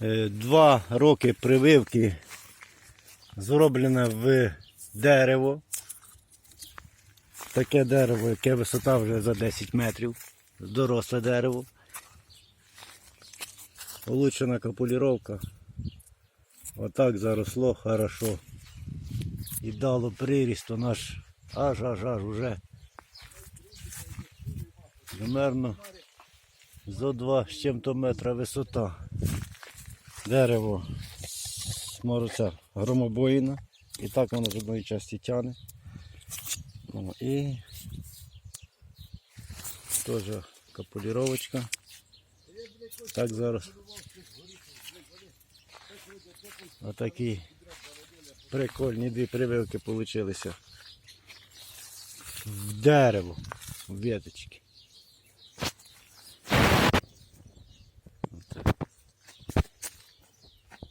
Е, Два роки прививки зроблене в дерево. Таке дерево, яке висота вже за 10 метрів. Доросле дерево. Улучшена капуліровка. Отак заросло хорошо. І дало приріст, у наш аж аж аж уже. Примерно зо два з чим-то метра висота. Дерево смориться громобоїна. І так воно з одної частини тяне. Ну, і теж капуліровочка. Так зараз. Отакі прикольні дві прививки получилися. В дерево, в веточки.